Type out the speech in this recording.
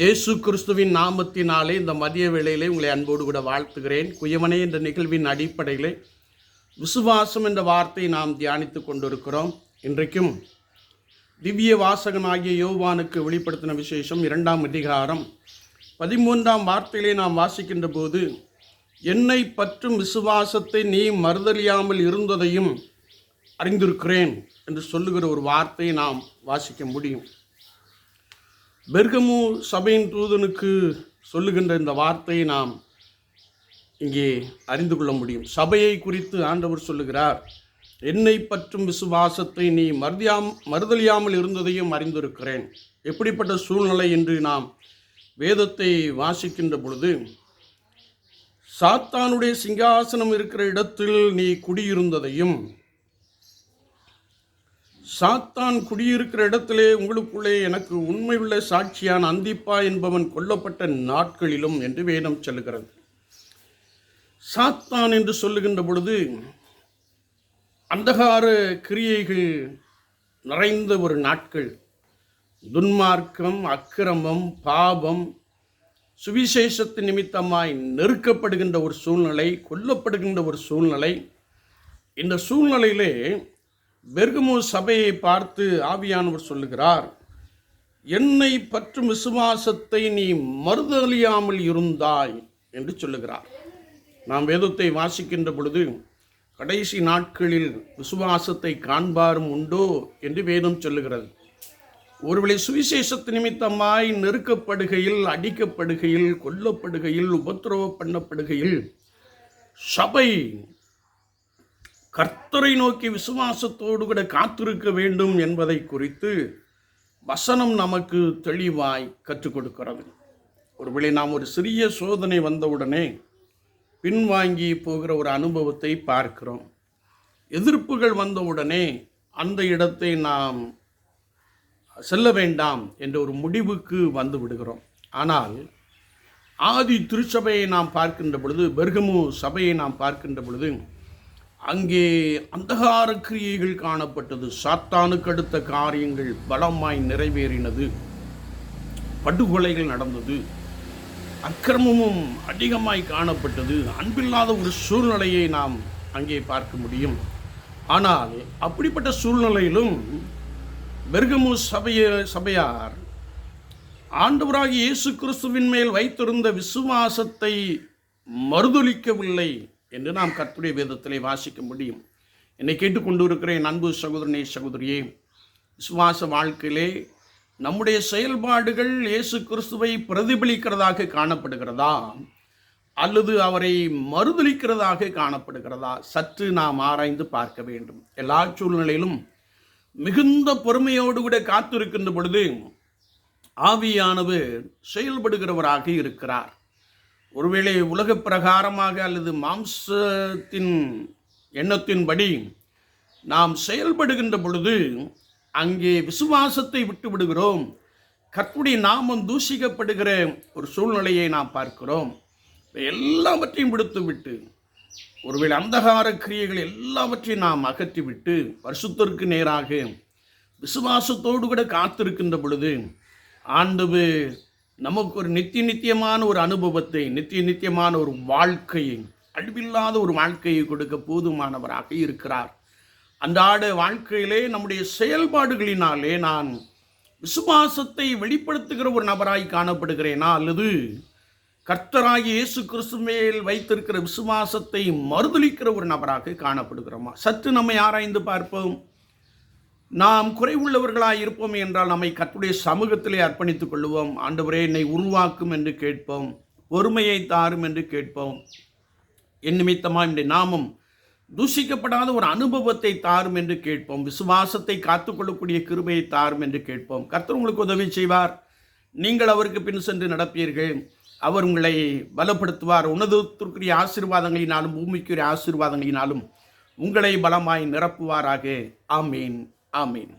இயேசு கிறிஸ்துவின் நாமத்தினாலே இந்த மதிய வேளையிலே உங்களை அன்போடு கூட வாழ்த்துகிறேன். குயவனே என்ற நிகழ்வின் அடிப்படையிலே விசுவாசம் என்ற வார்த்தையை நாம் தியானித்து கொண்டிருக்கிறோம். இன்றைக்கும் திவ்ய வாசகனாகிய யோவானுக்கு வெளிப்படுத்தின விசேஷம் இரண்டாம் அதிகாரம். பதிமூன்றாம் வார்த்தையிலே நாம் வாசிக்கின்ற போது என்னை பற்றும் விசுவாசத்தை நீ மறுதலியாமல் இருந்ததையும் அறிந்திருக்கிறேன் என்று சொல்லுகிற ஒரு வார்த்தையை நாம் வாசிக்க முடியும். பெர்கமு சபையின் தூதனுக்கு சொல்லுகின்ற இந்த வார்த்தையை நாம் இங்கே அறிந்து கொள்ள முடியும். சபையை குறித்து ஆண்டவர் சொல்லுகிறார் என்னை பற்றும் விசுவாசத்தை நீ மறுதியாம் மறுதலியாமல் இருந்ததையும் அறிந்திருக்கிறேன். எப்படிப்பட்ட சூழ்நிலை என்று நாம் வேதத்தை வாசிக்கின்ற பொழுது சாத்தானுடைய சிங்காசனம் இருக்கிற இடத்தில் நீ குடியிருந்ததையும் சாத்தான் குடியிருக்கிற இடத்திலே உங்களுக்குள்ளே எனக்கு உண்மையுள்ள சாட்சியான அந்திப்பா என்பவன் கொல்லப்பட்ட நாட்களிலும் என்று வேதம் சொல்லுகிறது. சாத்தான் என்று சொல்லுகின்ற பொழுது அந்தகார கிரியைகள் நிறைந்த ஒரு நாட்கள். துன்மார்க்கம் அக்கிரமம் பாவம் சுவிசேஷத்து நிமித்தமாய் நெருக்கப்படுகின்ற ஒரு சூழ்நிலை கொல்லப்படுகின்ற ஒரு சூழ்நிலை. இந்த சூழ்நிலையிலே பெர்கமு சபையை பார்த்து ஆவியானவர் சொல்லுகிறார் என்னை பற்றும் விசுவாசத்தை நீ மறுதலியாமல் இருந்தாய் என்று சொல்லுகிறார். நாம் வேதத்தை வாசிக்கின்ற பொழுது கடைசி நாட்களில் விசுவாசத்தை காண்பாரும் உண்டோ என்று வேதம் சொல்லுகிறது. ஒருவேளை சுவிசேஷத்து நிமித்தமாய் நெருக்கப்படுகையில் அடிக்கப்படுகையில் கொல்லப்படுகையில் உபத்திரவ பண்ணப்படுகையில் சபை கர்த்தரை நோக்கி விசுவாசத்தோடு கூட காத்திருக்க வேண்டும் என்பதை குறித்து வசனம் நமக்கு தெளிவாய் கற்றுக் கொடுக்கிறது. ஒருவேளை நாம் ஒரு சிறிய சோதனை வந்தவுடனே பின்வாங்கி போகிற ஒரு அனுபவத்தை பார்க்கிறோம். எதிர்ப்புகள் வந்தவுடனே அந்த இடத்தை நாம் செல்ல வேண்டாம் என்ற ஒரு முடிவுக்கு வந்து விடுகிறோம். ஆனால் ஆதி திருச்சபையை நாம் பார்க்கின்ற பொழுது பெர்கமு சபையை நாம் பார்க்கின்ற பொழுது அங்கே அந்தகார கிரியைகள் காணப்பட்டது. சாத்தானுக்கு அடுத்த காரியங்கள் பலமாய் நிறைவேறினது. படுகொலைகள் நடந்தது. அக்கிரமமும் அதிகமாய் காணப்பட்டது. அன்பில்லாத ஒரு சூழ்நிலையை நாம் அங்கே பார்க்க முடியும். ஆனால் அப்படிப்பட்ட சூழ்நிலையிலும் பெர்கமு சபைய சபையார் ஆண்டவராகி இயேசு கிறிஸ்துவின் மேல் வைத்திருந்த விசுவாசத்தை மறுதொலிக்கவில்லை. என்று நாம் கற்புடைய வேதத்திலே வாசிக்க முடியும். என்னை கேட்டுக்கொண்டு இருக்கிற என் அன்பு சகோதரனே சகோதரியே விசுவாச வாழ்க்கையிலே நம்முடைய செயல்பாடுகள் இயேசு கிறிஸ்துவை பிரதிபலிக்கிறதாக காணப்படுகிறதா? அல்லது அவரை மறுதளிக்கிறதாக காணப்படுகிறதா? சற்று நாம் ஆராய்ந்து பார்க்க வேண்டும். எல்லா சூழ்நிலையிலும் மிகுந்த பொறுமையோடு கூட காத்திருக்கின்ற பொழுது ஆவியானவர் செயல்படுகிறவராக இருக்கிறார். ஒருவேளை உலக பிரகாரமாக அல்லது மாம்சத்தின் எண்ணத்தின்படி நாம் செயல்படுகின்ற பொழுது அங்கே விசுவாசத்தை விட்டு விடுகிறோம். கற்புடைய நாமம் தூஷிக்கப்படுகிற ஒரு சூழ்நிலையை நாம் பார்க்கிறோம். எல்லாவற்றையும் விடுத்து விட்டு ஒருவேளை அந்தகார கிரியைகள் எல்லாவற்றையும் நாம் அகற்றிவிட்டு வருஷத்திற்கு நேராக விசுவாசத்தோடு கூட காத்திருக்கின்ற பொழுது ஆண்டு நமக்கு ஒரு நித்திய நித்தியமான ஒரு அனுபவத்தை நித்திய நித்தியமான ஒரு வாழ்க்கையை அழிவில்லாத ஒரு வாழ்க்கையை கொடுக்க போதுமானவராக இருக்கிறார். அன்றாட வாழ்க்கையிலே நம்முடைய செயல்பாடுகளினாலே நான் விசுவாசத்தை வெளிப்படுத்துகிற ஒரு நபராய் காணப்படுகிறேனா? அல்லது கர்த்தராகி இயேசு கிறிஸ்து மேல் வைத்திருக்கிற விசுவாசத்தை மறுதளிக்கிற ஒரு நபராக காணப்படுகிறோமா? சற்று நம்மை ஆராய்ந்து பார்ப்போம். நாம் குறைவுள்ளவர்களாக இருப்போம் என்றால் நம்மை கத்துடைய சமூகத்திலே அர்ப்பணித்துக் கொள்வோம் ஆண்டவரே என்னை உருவாக்கும் என்று கேட்போம். பொறுமையை தாரும் என்று கேட்போம். என் நிமித்தமாக இந்த நாமம் தூஷிக்கப்படாத ஒரு அனுபவத்தை தாரும் என்று கேட்போம். விசுவாசத்தை காத்துக்கொள்ளக்கூடிய கிருபையை தாரும் என்று கேட்போம். கர்த்தர் உங்களுக்கு உதவி செய்வார். நீங்கள் அவருக்கு பின் சென்று நடப்பீர்கள். அவர் உங்களை பலப்படுத்துவார். உணதத்திற்குரிய ஆசீர்வாதங்களினாலும் பூமிக்குரிய ஆசீர்வாதங்களினாலும் உங்களை பலமாய் நிரப்புவாராக. ஆமீன். ஆமீன்